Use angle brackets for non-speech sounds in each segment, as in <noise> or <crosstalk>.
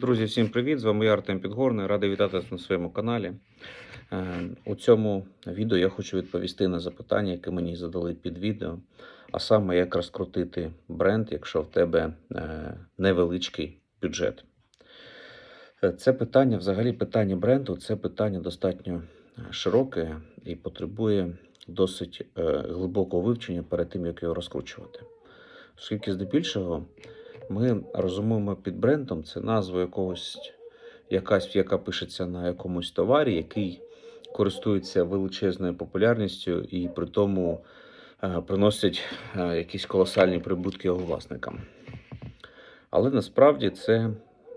Друзі, всім привіт! З вами я Артем Підгорний. Радий вітати вас на своєму каналі. Е, У цьому відео я хочу відповісти на запитання, яке мені задали під відео. А саме, як розкрутити бренд, якщо в тебе е, невеличкий бюджет. Е, Це питання, взагалі, питання бренду, це питання достатньо широке і потребує досить глибокого вивчення перед тим, як його розкручувати. Оскільки здебільшого ми розуміємо під брендом це назву якогось, якась, яка пишеться на якомусь товарі, який користується величезною популярністю і при тому е, приносить е, якісь колосальні прибутки його власникам. Але насправді це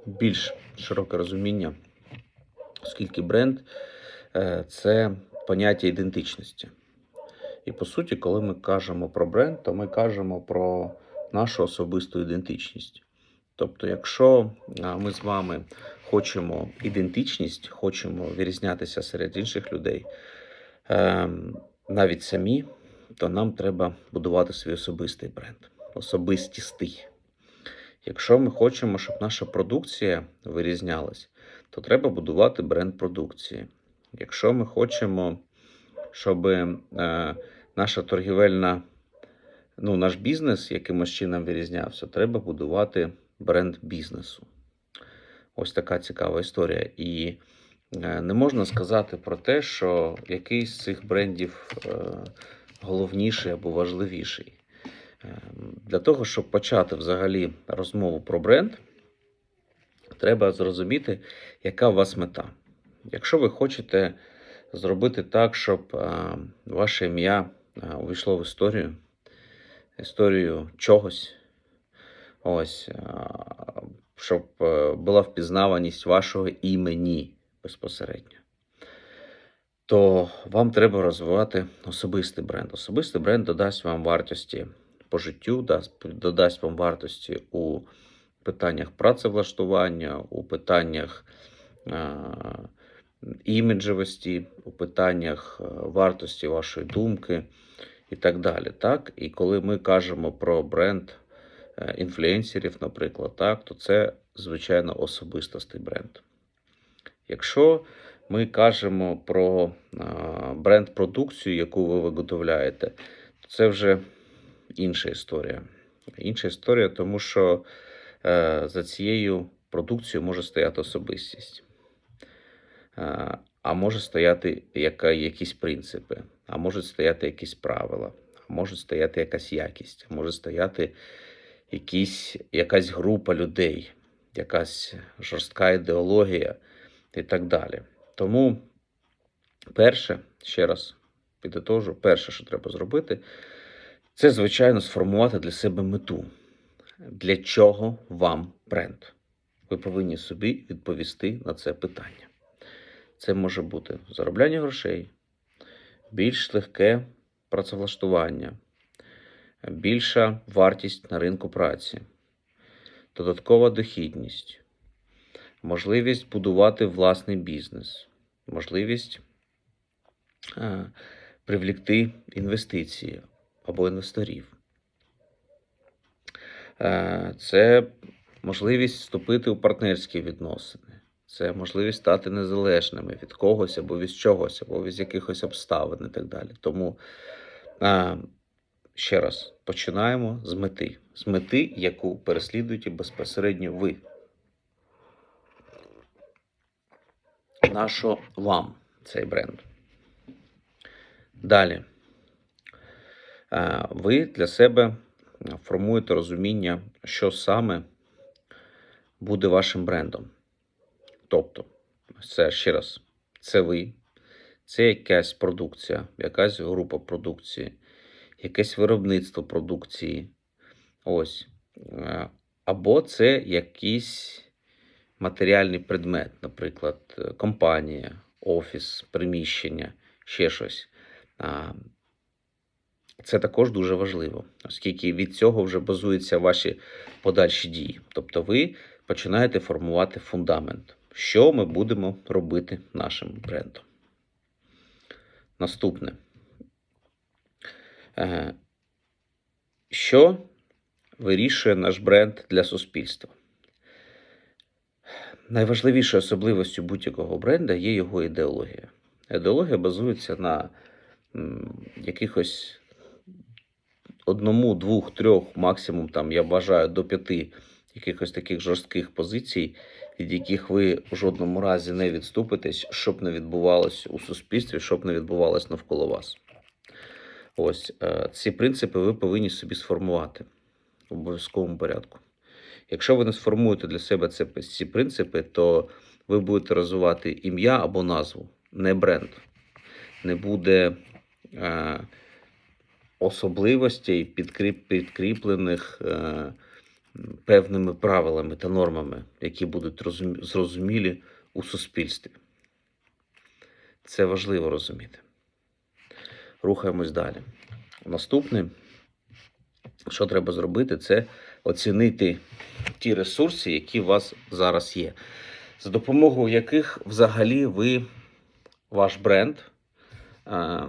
більш широке розуміння, оскільки бренд е, це поняття ідентичності. І по суті, коли ми кажемо про бренд, то ми кажемо про нашу особисту ідентичність. Тобто, якщо ми з вами хочемо ідентичність, хочемо вирізнятися серед інших людей, е, навіть самі, то нам треба будувати свій особистий бренд, особистістий. Якщо ми хочемо, щоб наша продукція вирізнялась, то треба будувати бренд продукції. Якщо ми хочемо, щоб е, наша торгівельна ну, наш бізнес якимось чином вирізнявся, треба будувати бренд бізнесу. Ось така цікава історія. І е, не можна сказати про те, що якийсь з цих брендів е, головніший або важливіший. Е, Для того, щоб почати взагалі розмову про бренд, треба зрозуміти, яка у вас мета. Якщо ви хочете зробити так, щоб ваше ім'я увійшло в історію, історію чогось. Ось, щоб е, була впізнаваність вашого імені безпосередньо. То вам треба розвивати особистий бренд. Особистий бренд додасть вам вартості по життю, додасть вам вартості у питаннях працевлаштування, у питаннях іміджевості, у питаннях е, вартості вашої думки і так далі. Так? І коли ми кажемо про бренд е, інфлюенсерів, наприклад, так, то це, звичайно, особистостий бренд. Якщо ми кажемо про е, бренд-продукцію, яку ви виготовляєте, то це вже інша історія. Інша історія, тому що е, за цією продукцією може стояти особистість. А може стояти якісь принципи, а можуть стояти якісь правила, а може стояти якась якість, а може стояти якісь, якась група людей, якась жорстка ідеологія і так далі. Тому, перше, ще раз підытожу, перше, що треба зробити, це, звичайно, сформувати для себе мету. Для чого вам бренд? Ви повинні собі відповісти на це питання. Це може бути заробляння грошей, більш легке працевлаштування, більша вартість на ринку праці, додаткова дохідність, можливість будувати власний бізнес, можливість е, привлікти інвестиції або інвесторів. Е, Це можливість вступити у партнерські відносини. Це можливість стати незалежними від когось або від чогось, або від якихось обставин і так далі. Тому а, ще раз починаємо з мети. З мети, яку переслідуєте безпосередньо ви. Нащо вам цей бренд? Далі. Ви для себе формуєте розуміння, що саме буде вашим брендом. Тобто, це ще раз, це ви, це якась продукція, якась група продукції, якесь виробництво продукції. Ось. Е, Або це якийсь матеріальний предмет, наприклад, е, компанія, офіс, приміщення, ще щось. Це також дуже важливо, оскільки від цього вже базуються ваші подальші дії. Тобто ви починаєте формувати фундамент що ми будемо робити нашим брендом. Наступне. Е, Що вирішує наш бренд для суспільства? найважливішою особливістю будь-якого бренда є його ідеологія. Ідеологія базується на якихось одному, двох, трьох, максимум там я бажаю до п'яти якихось таких жорстких позицій, від яких ви в жодному разі не відступитесь, щоб не відбувалось у суспільстві, щоб не відбувалось навколо вас. Ось е, ці принципи ви повинні собі сформувати в обов'язковому порядку. Якщо ви не сформуєте для себе ці принципи, то ви будете розвивати ім'я або назву, не бренд. Не буде е, особливостей, підкріп, підкріплених е, певними правилами та нормами, які будуть розумі- зрозумілі у суспільстві. Це важливо розуміти. Рухаємось далі. Наступне, що треба зробити, це оцінити ті ресурси, які у вас зараз є, за допомогою яких взагалі ви, ваш бренд, е,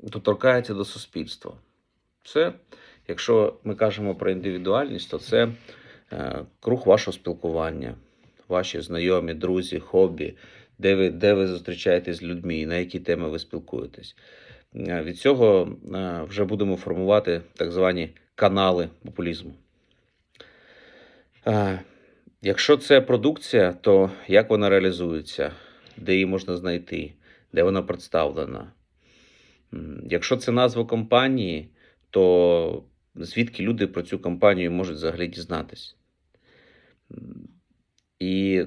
доторкається до суспільства. Це, якщо ми кажемо про індивідуальність, то це е, круг вашого спілкування, ваші знайомі, друзі, хобі, де ви, де ви зустрічаєтесь з людьми, на які теми ви спілкуєтесь. Е, Від цього е, вже будемо формувати так звані канали популізму. Якщо це продукція, то як вона реалізується, де її можна знайти, де вона представлена? Якщо це назва компанії, то звідки люди про цю компанію можуть взагалі дізнатись? І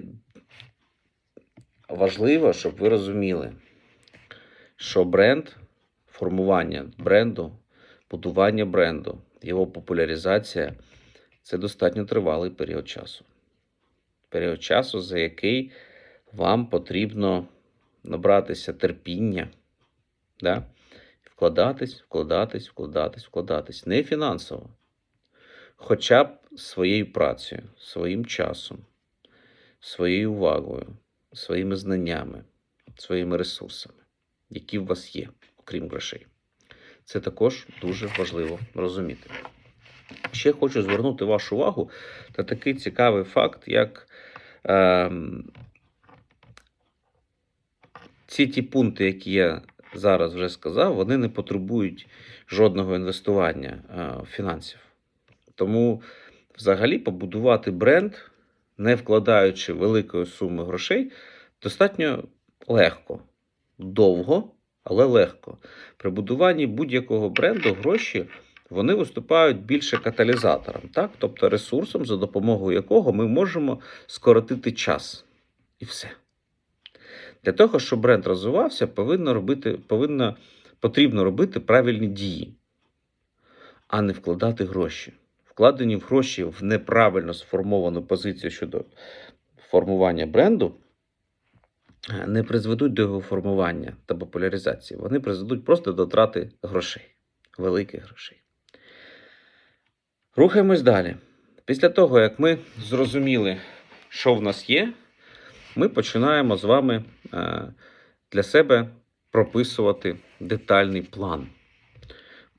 важливо, щоб ви розуміли, що бренд, формування бренду, будування бренду, його популяризація це достатньо тривалий період часу. Період часу, за який вам потрібно набратися терпіння, да? Вкладатись, вкладатись, вкладатись, вкладатись. Не фінансово. Хоча б своєю працею, своїм часом, своєю увагою, своїми знаннями, своїми ресурсами, які у вас є, окрім грошей. Це також дуже важливо розуміти. Ще хочу звернути вашу увагу на такий цікавий факт, як ем, ці ті пункти, які я зараз вже сказав, вони не потребують жодного інвестування е, фінансів. Тому взагалі побудувати бренд, не вкладаючи великої суми грошей, достатньо легко, довго, але легко. При будуванні будь-якого бренду гроші вони виступають більше каталізатором, так? тобто ресурсом, за допомогою якого ми можемо скоротити час. І все. Для того, щоб бренд розвивався, повинно робити, повинно, потрібно робити правильні дії, а не вкладати гроші. Вкладені в гроші в неправильно сформовану позицію щодо формування бренду е, не призведуть до його формування та популяризації. Вони призведуть просто до трати грошей, великих грошей. Рухаємось далі. Після того, як ми зрозуміли, що в нас є, ми починаємо з вами е, для себе прописувати детальний план.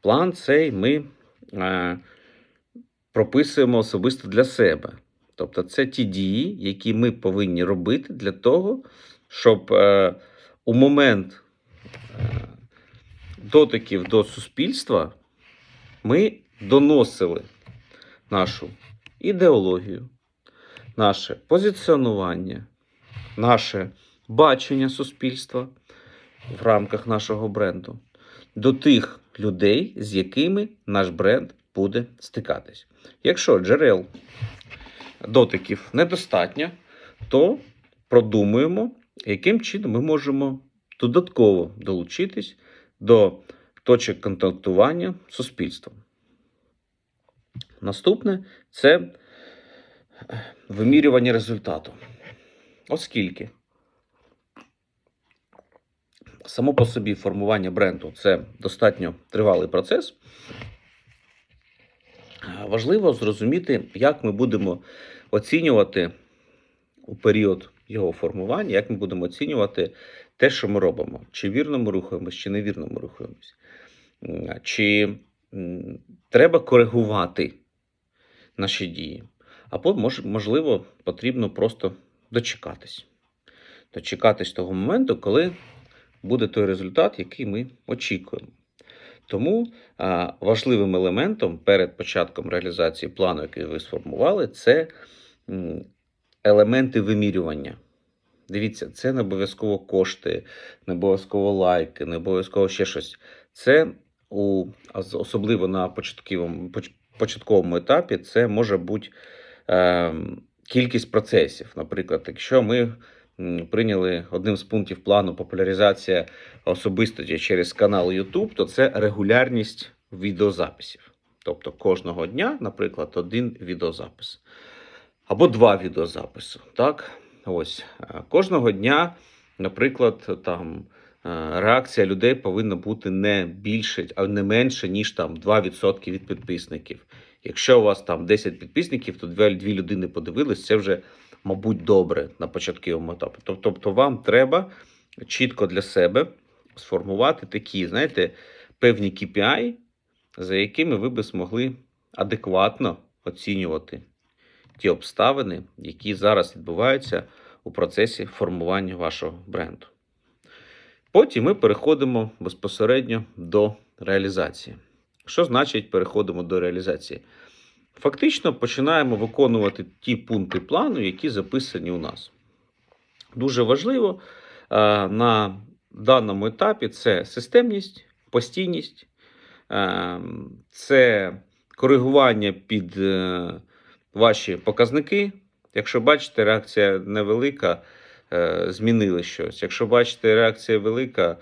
План цей ми е, прописуємо особисто для себе. Тобто, це ті дії, які ми повинні робити для того, щоб е, у момент дотиків до суспільства ми доносили нашу ідеологію, наше позиціонування, наше бачення суспільства в рамках нашого бренду до тих людей, з якими наш бренд буде стикатись. Якщо джерел дотиків недостатньо, то продумуємо, яким чином ми можемо додатково долучитись до точок контактування з суспільством. Наступне це вимірювання результату. Оскільки само по собі формування бренду це достатньо тривалий процес, важливо зрозуміти, як ми будемо оцінювати у період його формування, як ми будемо оцінювати те, що ми робимо. Чи вірно ми рухаємось, чи невірно ми рухаємось. Чи треба коригувати наші дії. Або, можливо, потрібно просто дочекатись. Дочекатись того моменту, коли буде той результат, який ми очікуємо. Тому а, важливим елементом перед початком реалізації плану, який ви сформували, це елементи вимірювання. Дивіться, це не обов'язково кошти, не обов'язково лайки, не обов'язково ще щось. Це у, особливо на початковому, початковому етапі, це може бути е, кількість процесів. Наприклад, якщо ми прийняли одним з пунктів плану популяризація особистості через канал YouTube, то це регулярність відеозаписів. Тобто кожного дня, наприклад, один відеозапис. Або два відеозаписи. Так? Ось. Е, Кожного дня, наприклад, там е, реакція людей повинна бути не більше, а не менше, ніж там 2% від підписників. Якщо у вас там 10 підписників, то дві, людини подивились, це вже, мабуть, добре на початковому етапі. Тобто вам треба чітко для себе сформувати такі, знаєте, певні KPI, за якими ви би змогли адекватно оцінювати ті обставини, які зараз відбуваються у процесі формування вашого бренду. Потім ми переходимо безпосередньо до реалізації. Що значить переходимо до реалізації? Фактично починаємо виконувати ті пункти плану, які записані у нас. Дуже важливо е, на даному етапі це системність, постійність, е, це коригування під е, ваші показники. Якщо бачите, реакція невелика, змінили щось. Якщо бачите, реакція велика,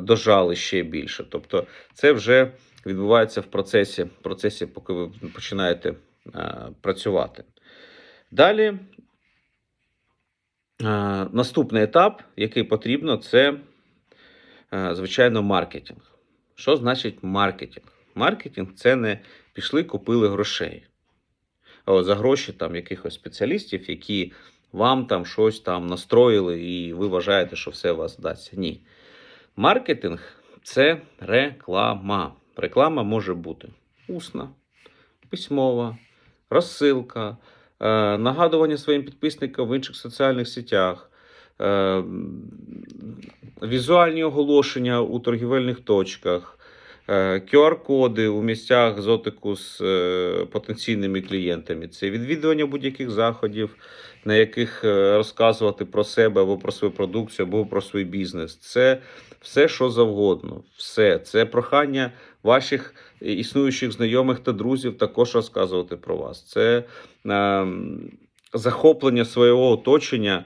дожали ще більше. Тобто, це вже відбувається в процесі, процесі поки ви починаєте е, працювати. Далі, е, наступний етап, який потрібно, це, е, звичайно, маркетинг. Що значить маркетинг? Маркетинг це не пішли, купили грошей. От за гроші там якихось спеціалістів, які вам там щось там настроїли, і ви вважаєте, що все у вас вдасться. Ні. Маркетинг це реклама. Реклама може бути усна, письмова, розсилка, е, нагадування своїм підписникам в інших соціальних сетях, е, візуальні оголошення у торгівельних точках, QR-коди у місцях зотику з е, потенційними клієнтами. Це відвідування будь-яких заходів, на яких е, розказувати про себе або про свою продукцію, або про свій бізнес. Це все, що завгодно. Все. Це прохання ваших існуючих знайомих та друзів також розказувати про вас. Це е, захоплення свого оточення.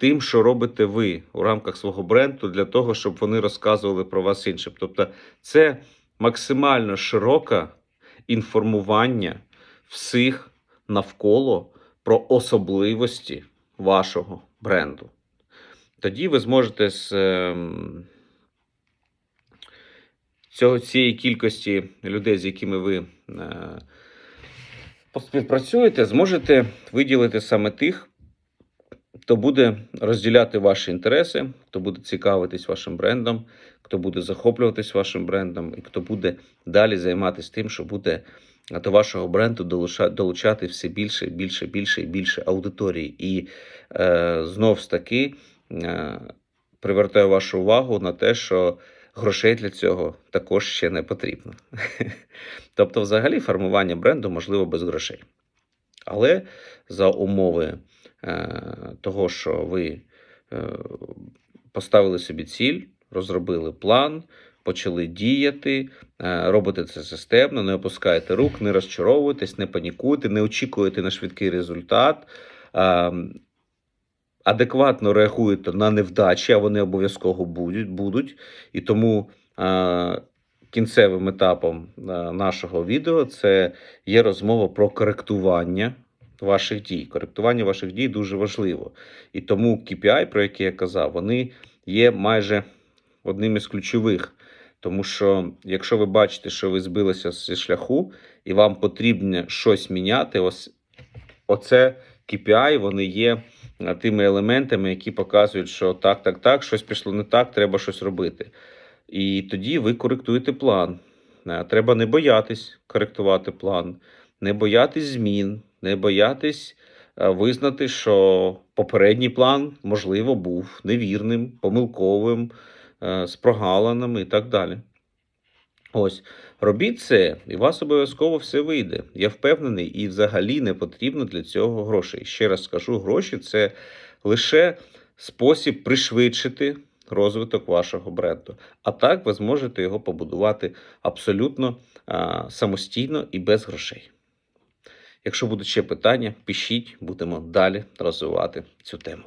Тим, що робите ви у рамках свого бренду, для того, щоб вони розказували про вас іншим. Тобто, це максимально широке інформування всіх навколо про особливості вашого бренду. Тоді ви зможете з ем, цього, цієї кількості людей, з якими ви е, співпрацюєте, зможете виділити саме тих, хто буде розділяти ваші інтереси, хто буде цікавитись вашим брендом, хто буде захоплюватись вашим брендом, і хто буде далі займатися тим, що буде до вашого бренду долучати все більше, більше, більше і більше аудиторії. І е, знов ж таки е, привертаю вашу увагу на те, що грошей для цього також ще не потрібно. <laughs> Тобто, взагалі, формування бренду можливо без грошей. Але за умови того, що ви е, поставили собі ціль, розробили план, почали діяти, е, робите це системно, не опускаєте рук, не розчаровуєтесь, не панікуєте, не очікуєте на швидкий результат. е, Адекватно реагуєте на невдачі, а вони обов'язково будуть. І тому е, кінцевим етапом е, нашого відео це є розмова про коректування ваших дій. Коректування ваших дій дуже важливо. І тому KPI, про які я казав, вони є майже одним із ключових. Тому що, якщо ви бачите, що ви збилися зі шляху, і вам потрібно щось міняти, ось оце KPI, вони є е, тими елементами, які показують, що так, так, так, щось пішло не так, треба щось робити. І тоді ви коректуєте план. Е, Треба не боятись коректувати план, не боятись змін, не боятись е, визнати, що попередній план, можливо, був невірним, помилковим, е, з прогалинами і так далі. Ось, робіть це, і у вас обов'язково все вийде. Я впевнений, і взагалі не потрібно для цього грошей. Ще раз скажу, гроші це лише спосіб пришвидшити розвиток вашого бренду. А так ви зможете його побудувати абсолютно а, самостійно і без грошей. Якщо будуть ще питання, пишіть, будемо далі розвивати цю тему.